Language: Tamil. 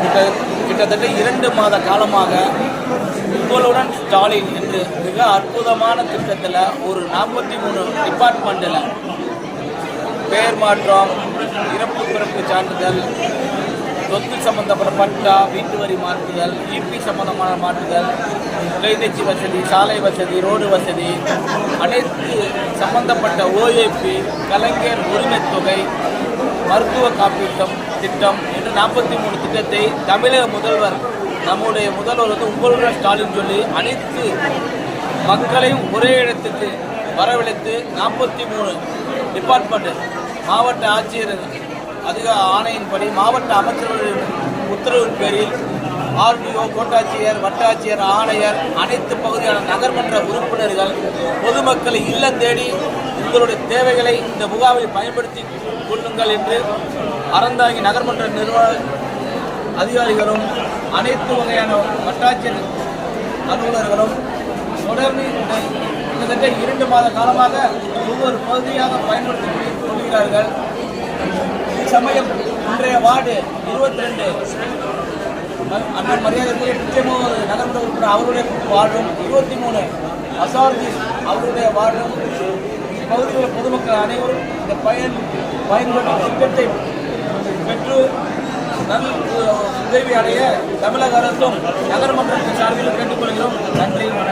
கிட்ட கிட்டத்தட்ட இரண்டு மாத காலமாக உங்களுடன் ஸ்டாலின் என்று மிக அற்புதமான திட்டத்தில் ஒரு நாற்பத்தி மூணு டிபார்ட்மெண்ட்டில் பெயர் மாற்றம் இறப்பு பிறப்பு சான்றிதழ் சொத்து சம்பந்தப்பட்ட பட்டா வீட்டு வரி மாற்றுதல் ஈபி சம்பந்தமான மாற்றுதல் தொலைநீச்சி வசதி சாலை வசதி ரோடு வசதி அனைத்து சம்பந்தப்பட்ட ஓஏபி கலைஞர் உரிமைத் தொகை மருத்துவ காப்பீட்டம் திட்டம் என்று நாற்பத்தி மூணு திட்டத்தை தமிழக முதல்வர் நம்முடைய முதல்வர் வந்து உங்களுடன் ஸ்டாலின் சொல்லி அனைத்து மக்களையும் ஒரே இடத்துக்கு வரவழைத்து நாற்பத்தி மூணு டிபார்ட்மெண்ட் மாவட்ட ஆட்சியர் அதிக ஆணையின்படி மாவட்ட அமைச்சர்களின் உத்தரவின் பேரில் ஆர்டிஓ கோட்டாட்சியர் வட்டாட்சியர் ஆணையர் அனைத்து பகுதியான நகர்மன்ற உறுப்பினர்கள் பொதுமக்களை இல்லம் தேடி உங்களுடைய தேவைகளை இந்த முகாமில் பயன்படுத்தி கொள்ளுங்கள் என்று அறந்தாங்கி நகர்மன்ற நிர்வாக அதிகாரிகளும் அனைத்து வகையான வட்டாட்சியர் அலுவலர்களும் தொடர்ந்து இந்த கிட்டத்தட்ட இரண்டு மாத காலமாக ஒவ்வொரு பகுதியாக பயன்படுத்தி கொள்கிறார்கள். சமயம் இன்றைய வார்டு இருபத்தி ரெண்டு. அண்ணன் மரியாதைக்குரிய பிச்சைமோகன் நகர்மன்ற உறுப்பினர் அவருடைய வார்டும் இருபத்தி மூணு அசார்ஜி அவருடைய வார்டும் இப்பகுதியில் பொதுமக்கள் அனைவரும் இந்த பயன் பயன்படும் திட்டத்தை பெற்று நல் உதவி அடைய தமிழக அரசும் நகர்மன்றத்தின் சார்பில் கேட்டுக்கொள்கிறோம். நன்றி வணக்கம்.